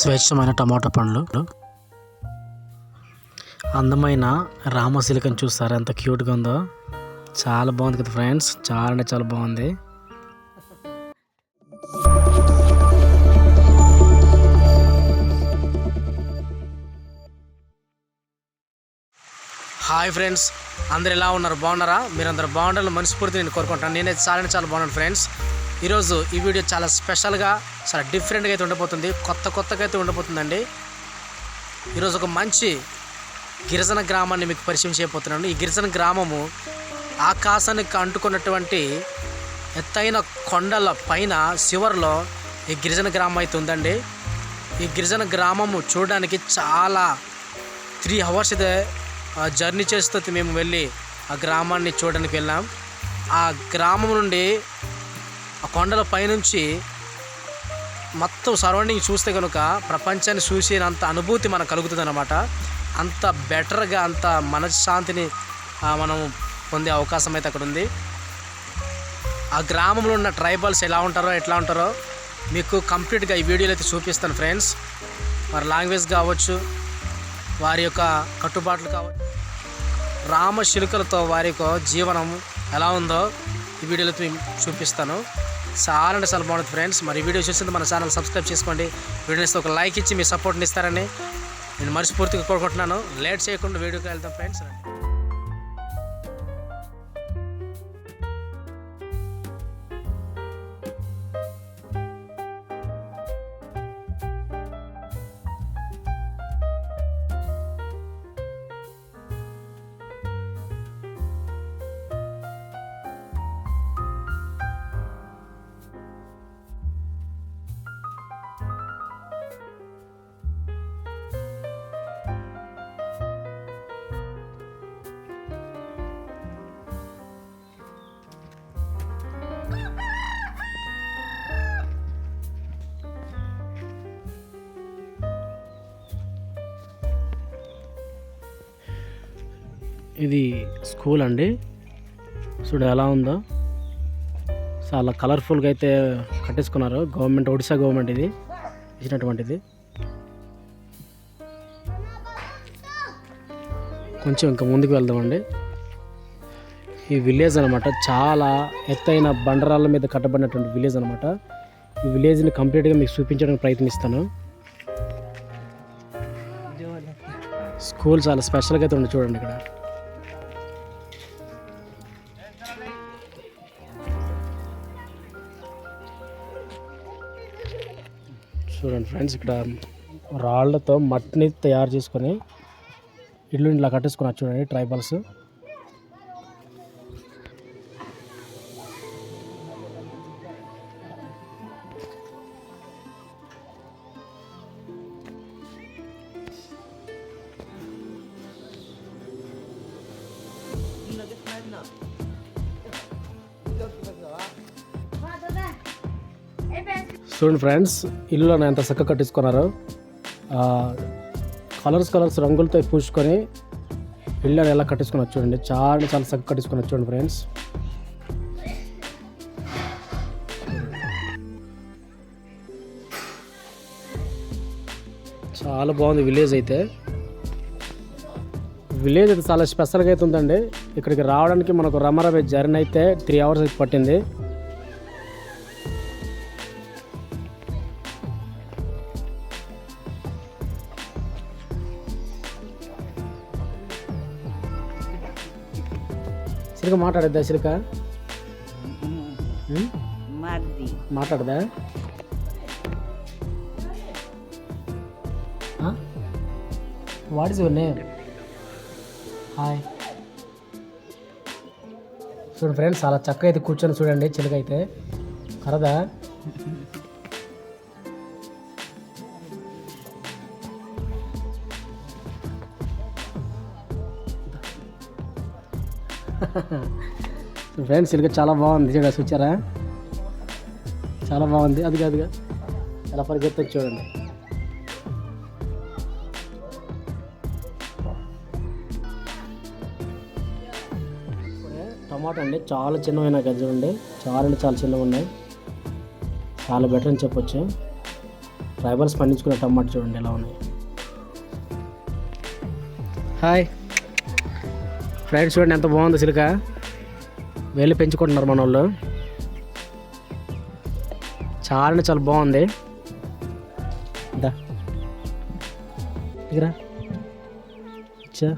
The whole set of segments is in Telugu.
స్వేచ్ఛమైన టమాటా పండ్లు. అందమైన రామసిలికని చూస్తారా ఎంత క్యూట్గా ఉందో. చాలా బాగుంది కదా ఫ్రెండ్స్. చాలా అంటే చాలా బాగుంది. Hi friends. అందరు ఎలా ఉన్నారు? బాగున్నారా? మీరు అందరు బాగుండాలని మనస్ఫూర్తి నేను కోరుకుంటాను నేనైతే చాలా అంటే చాలా బాగున్నాను ఫ్రెండ్స్. ఈరోజు ఈ వీడియో చాలా స్పెషల్గా చాలా డిఫరెంట్గా అయితే ఉండబోతుంది. కొత్త కొత్తగా అయితే ఉండబోతుందండి. ఈరోజు ఒక మంచి గిరిజన గ్రామాన్ని మీకు పరిచయం చేయబోతున్నాను. ఈ గిరిజన గ్రామము ఆకాశానికి అంటుకున్నటువంటి ఎత్తైన కొండల పైన శివర్లో ఈ గిరిజన గ్రామం అయితే ఉందండి. ఈ గిరిజన గ్రామము చూడడానికి చాలా త్రీ అవర్స్ అయితే జర్నీ చేస్తూ మేము వెళ్ళి ఆ గ్రామాన్ని చూడడానికి వెళ్ళాం. ఆ గ్రామం నుండి ఆ కొండల పైనుంచి మొత్తం సరౌండింగ్ చూస్తే కనుక ప్రపంచాన్ని చూసినంత అనుభూతి మనకు కలుగుతుంది అనమాట అంత బెటర్గా అంత మనశ్శాంతిని మనం పొందే అవకాశం అయితే అక్కడ ఉంది ఆ గ్రామంలో ఉన్న ట్రైబల్స్ ఎలా ఉంటారో ఎట్లా ఉంటారో మీకు కంప్లీట్గా ఈ వీడియోలో అయితే చూపిస్తాను ఫ్రెండ్స్ వారి లాంగ్వేజ్ కావచ్చు వారి యొక్క కట్టుబాట్లు కావచ్చు రామశిలుకలతో వారి యొక్క జీవనం ఎలా ఉందో ఈ వీడియోలో చూపిస్తాను. చాలా అంటే చాలా బాగుంటుంది ఫ్రెండ్స్. మరి వీడియో చూసింది మన ఛానల్ సబ్స్క్రైబ్ చేసుకోండి. వీడియోస్ ఒక లైక్ ఇచ్చి మీ సపోర్ట్ని ఇస్తారని నేను మనస్ఫూర్తిగా కోరుకుంటున్నాను. లేట్ చేయకుండా వీడియోకి వెళ్తాం ఫ్రెండ్స్. ఇది స్కూల్ అండి. చూడు ఎలా ఉందో. చాలా కలర్ఫుల్గా అయితే కట్టేసుకున్నారు. గవర్నమెంట్ ఒడిశా గవర్నమెంట్ ఇది. ఇచ్చినటువంటిది. కొంచెం ఇంకా ముందుకు వెళ్దామండి. ఈ విలేజ్ అనమాట చాలా ఎత్తైన బండరాళ్ళ మీద కట్టబడినటువంటి విలేజ్ అనమాట ఈ విలేజ్ని కంప్లీట్గా మీకు చూపించడానికి ప్రయత్నిస్తాను. స్కూల్ చాలా స్పెషల్గా అయితే ఉంది చూడండి ఇక్కడ. చూడండి ఫ్రెండ్స్ ఇక్కడ రాళ్ళతో మట్టిని తయారు చేసుకొని ఇల్లు ఇంట్లో కట్టేసుకున్నారు చూడండి ట్రైబల్స్. చూడండి ఫ్రెండ్స్ ఇల్లు ఎంత చక్కగా కట్టించుకున్నారు. కలర్స్ కలర్స్ రంగులతో పూసుకొని ఇల్లు ఎలా కట్టించుకున్నారు చూడండి. చాలా చాలా చక్కగా కట్టించుకున్నారు చూడండి ఫ్రెండ్స్. చాలా బాగుంది విలేజ్ అయితే. విలేజ్ అయితే చాలా స్పెషల్గా అయితే ఉందండి. ఇక్కడికి రావడానికి మనకు రమరమే జర్నీ అయితే త్రీ అవర్స్ అయితే పట్టింది. సిరిక మాట్లాడద్దా మర్ది మాట్లాడదా what is your name hi చూడండి ఫ్రెండ్స్ చాలా చక్కగా అయితే కూర్చొని చూడండి చిలుక అయితే కరదా? ఫ్రెండ్స్ చిలుక చాలా బాగుంది. చూడ చూచారా చాలా బాగుంది. అది కాదుగా ఎలా పరిగెత్తచ్చు చూడండి. టమాటా అండి చాలా చిన్నమైన గజ్జలు అండి చాలా అంటే చాలా చిన్నగా ఉన్నాయి. చాలా బెటర్ అని చెప్పొచ్చు. ట్రైబల్స్ పండించుకునే టమాటా చూడండి ఎలా ఉన్నాయి. హాయ్ ఫ్రైడ్స్ చూడండి ఎంత బాగుంది సిలిక. వెళ్ళి పెంచుకుంటున్నారు మన వాళ్ళు చాలా అంటే చాలా బాగుంది. దా. ఇచ్చా.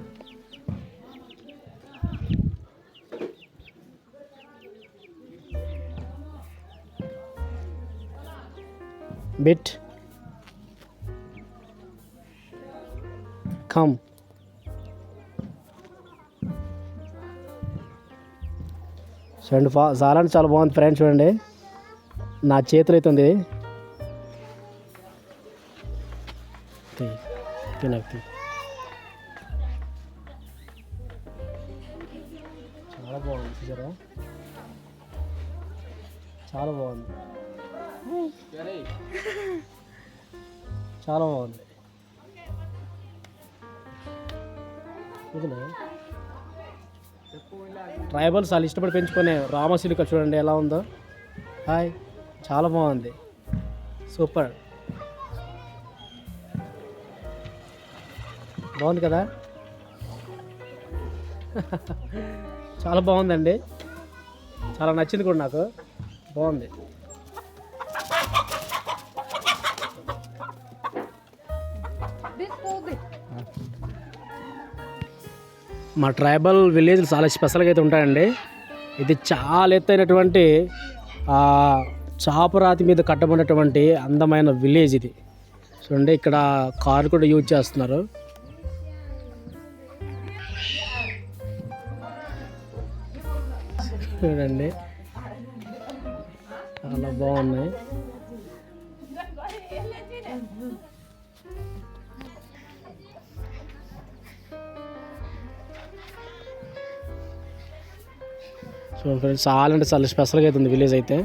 బిట్. కమ్. చూడండి ఫా చాలా అంటే చాలా బాగుంది ఫ్రెండ్స్ చూడండి. నా చేతులు అయితే ఉంది తినక్తి చాలా బాగుంది చూసారా? చాలా బాగుంది. చాలా బాగుంది. ఇదిలే ట్రైబల్స్ వాళ్ళు ఇష్టపడి పెంచుకునే రామశిలిక చూడండి ఎలా ఉందో. హాయ్ చాలా బాగుంది. సూపర్. బాగుంది కదా? చాలా బాగుందండి. చాలా నచ్చింది కూడా నాకు. బాగుంది. మా ట్రైబల్ విలేజ్ చాలా స్పెషల్గా అయితే ఉంటాయండి. ఇది చాలా ఎత్తైనటువంటి చాపరాతి మీద కట్టబడినటువంటి అందమైన విలేజ్ ఇది. చూడండి ఇక్కడ కారు కూడా యూజ్ చేస్తున్నారు. చూడండి చాలా బాగున్నాయి. సో ఫ్రెండ్స్ చాలా అంటే చాలా స్పెషల్గా అవుతుంది విలేజ్ అయితే.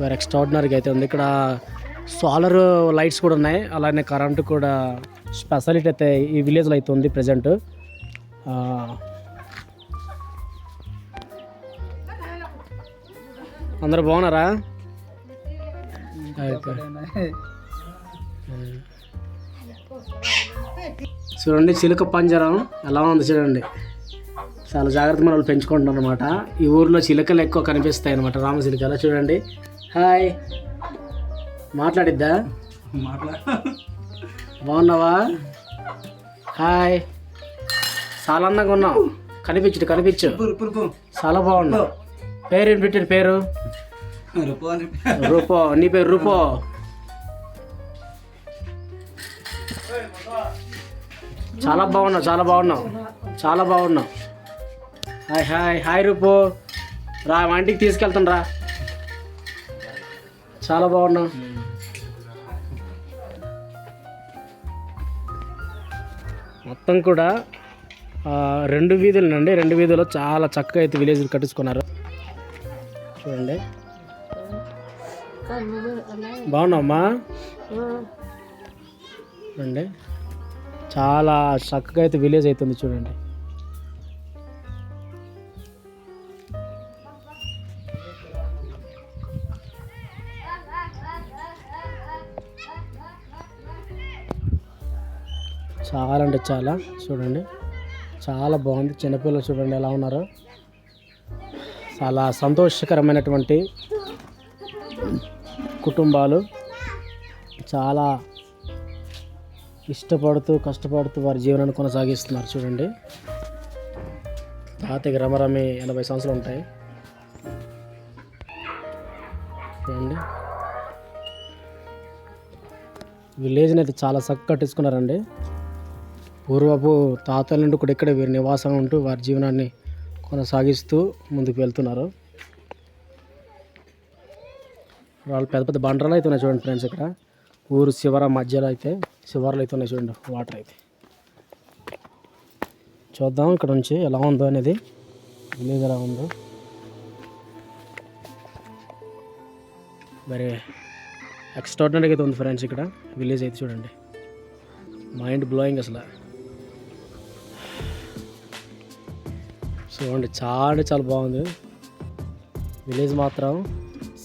వేరే ఎక్స్ట్రాడినరీగా అయితే ఉంది. ఇక్కడ సోలార్ లైట్స్ కూడా ఉన్నాయి. అలానే కరెంటు కూడా స్పెషాలిటీ అయితే ఈ విలేజ్లో అయితే ఉంది ప్రజెంట్ అందరూ బాగున్నారా? ఓకే. చూడండి చిలుక పంజరం ఎలా ఉంది చూడండి. చాలా జాగ్రత్త మన వాళ్ళు పెంచుకుంటున్నారు అనమాట ఈ ఊర్లో చిలుకలు ఎక్కువ కనిపిస్తాయి అనమాట రామ చిలుకలు. చూడండి. హాయ్. మాట్లాడిద్దా? బాగున్నావా? హాయ్. చాలా అందంగా ఉన్నావు. కనిపించు కనిపించు. చాలా బాగున్నావు. పేరు ఏం పెట్టారు? పేరు? రూపో. నీ పేరు రూపో. చాలా బాగున్నావు చాలా బాగున్నావు చాలా బాగున్నావు హాయ్ హాయ్ హాయ్ రూపు. రా మా ఇంటికి తీసుకెళ్తాను రా. చాలా బాగున్నావు మొత్తం కూడా రెండు వీధులు అండి రెండు వీధుల్లో చాలా చక్కగా అయితే విలేజ్ కట్టించుకున్నారు. చూడండి. బాగున్నావమ్మా? చూడండి. చాలా చక్కగా అయితే విలేజ్ అవుతుంది చూడండి. చాలా అంటే చాలా చూడండి. చాలా బాగుంది. చిన్నపిల్లలు చూడండి ఎలా ఉన్నారు. చాలా సంతోషకరమైనటువంటి కుటుంబాలు. చాలా ఇష్టపడుతూ కష్టపడుతూ వారి జీవనాన్ని కొనసాగిస్తున్నారు. చూడండి. తాతకి రమరమి ఎనభై సంవత్సరాలు ఉంటాయి. చూడండి. విలేజ్ని అయితే చాలా చక్కగా కట్టించుకున్నారండి పూర్వపు తాతల నుండి కూడా ఇక్కడే వీరి నివాసం ఉంటూ వారి జీవనాన్ని కొనసాగిస్తూ ముందుకు వెళ్తున్నారు. వాళ్ళు పెద్ద పెద్ద బండరాలు అయితే ఉన్నాయి చూడండి ఫ్రెండ్స్ ఇక్కడ. ఊరు శివర మధ్యలో అయితే. శివార్లు అయితే ఉన్నాయి చూడండి వాటర్ అయితే. చూద్దాం ఇక్కడ నుంచి ఎలా ఉందో అనేది విలేజ్ ఎలా ఉందో. మరి ఎక్స్ట్రాడినరీగా అయితే ఉంది ఫ్రెండ్స్ ఇక్కడ విలేజ్ అయితే చూడండి. మైండ్ బ్లోయింగ్ అసలు. చూడండి చాలా చాలా బాగుంది. విలేజ్ మాత్రం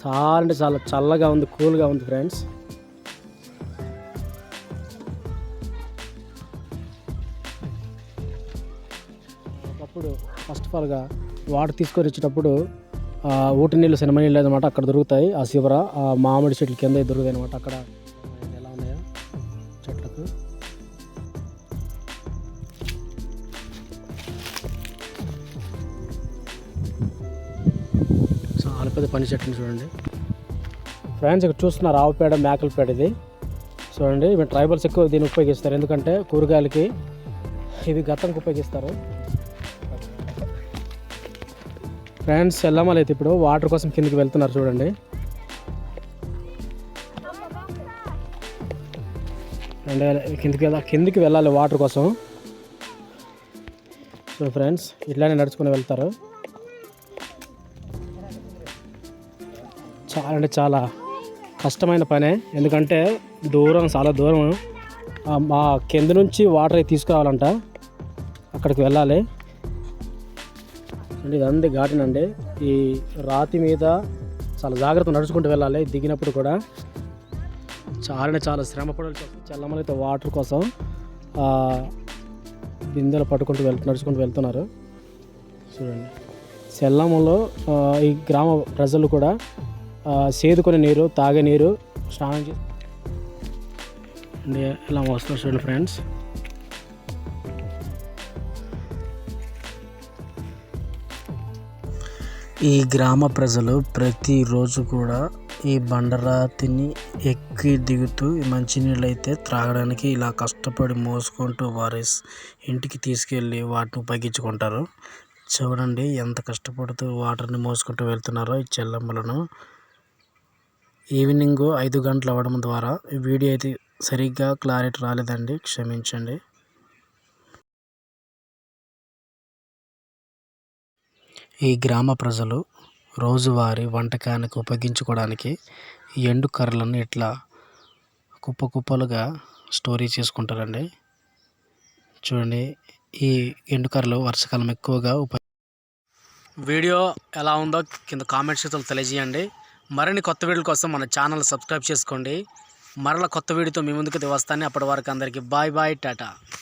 చాలా అంటే చాలా చల్లగా ఉంది కూల్గా ఉంది ఫ్రెండ్స్ ఇప్పుడు ఫస్ట్ ఆఫ్ ఆల్గా వాటర్ తీసుకొని వచ్చేటప్పుడు ఊటి నీళ్ళు సినిమా నీళ్ళు అనమాట అక్కడ దొరుకుతాయి. ఆ శివర ఆ మామిడి చెట్ల కింద దొరుకుతాయి అనమాట అక్కడ ఎలా ఉన్నాయో చెట్లకు. చాలా పెద్ద పని చెట్టుని చూడండి. ఫ్రెండ్స్ ఇక్కడ చూస్తున్నారు ఆవు పేడ మేకల పేడ ఇది. చూడండి ఇవి ట్రైబల్స్ ఎక్కువ దీన్ని ఉపయోగిస్తారు. ఎందుకంటే కూరగాయలకి ఇవి గతంకి ఉపయోగిస్తారు. ఫ్రెండ్స్ వెళ్ళమాలి అయితే ఇప్పుడు వాటర్ కోసం కిందికి వెళ్తున్నారు చూడండి. అండ్ కిందికి వెళ్ళా కిందికి వెళ్ళాలి వాటర్ కోసం. సో ఫ్రెండ్స్ ఇట్లానే నడుచుకుని వెళ్తారు. చాలా అంటే చాలా కష్టమైన పనే. ఎందుకంటే దూరం చాలా దూరం. మా కింద నుంచి వాటర్ తీసుకురావాలంట. అక్కడికి వెళ్ళాలి. అండి ఇదంతా ఘాటన అండి ఈ రాతి మీద చాలా జాగ్రత్త నడుచుకుంటూ వెళ్ళాలి దిగినప్పుడు కూడా. చాలా చాలా శ్రమ పడాల్సి వస్తుంది చల్లమలైతే వాటర్ కోసం బిందెలు పట్టుకుంటూ వెళ్తూ నడుచుకుంటూ వెళ్తున్నారు. చూడండి. చెల్లమ్మలో ఈ గ్రామ ప్రజలు కూడా సేదుకునే నీరు తాగే నీరు స్నానం చేసి ఇలా వస్తున్నారు చూడండి ఫ్రెండ్స్. ఈ గ్రామ ప్రజలు ప్రతిరోజు కూడా ఈ బండరాతిని ఎక్కి దిగుతూ మంచినీళ్ళు అయితే త్రాగడానికి ఇలా కష్టపడి మోసుకుంటూ వారి ఇంటికి తీసుకెళ్ళి వాటిని ఉపయోగించుకుంటారు. చూడండి ఎంత కష్టపడుతూ వాటర్ని మోసుకుంటూ వెళ్తున్నారో ఈ చెల్లమ్మలను. ఈవినింగ్ ఐదు గంటలు అవ్వడం ద్వారా వీడియో అయితే సరిగ్గా క్లారిటీ రాలేదండి. క్షమించండి. ఈ గ్రామ ప్రజలు రోజువారి వంటకానికి ఉపయోగించుకోవడానికి ఎండు కర్రలను ఇట్లా కుప్ప కుప్పలుగా స్టోరీ చేసుకుంటారండి. చూడండి ఈ ఎండు కర్రలు వర్షాకాలం ఎక్కువగా ఉపయోగ వీడియో ఎలా ఉందో కింద కామెంట్ చేతులు తెలియజేయండి. మరిన్ని కొత్త వీడియోల కోసం మన ఛానల్ సబ్స్క్రైబ్ చేసుకోండి. మరల కొత్త వీడియోతో మీ ముందుకు వస్తాను. అప్పటి వరకు అందరికీ బాయ్ బాయ్ టాటా.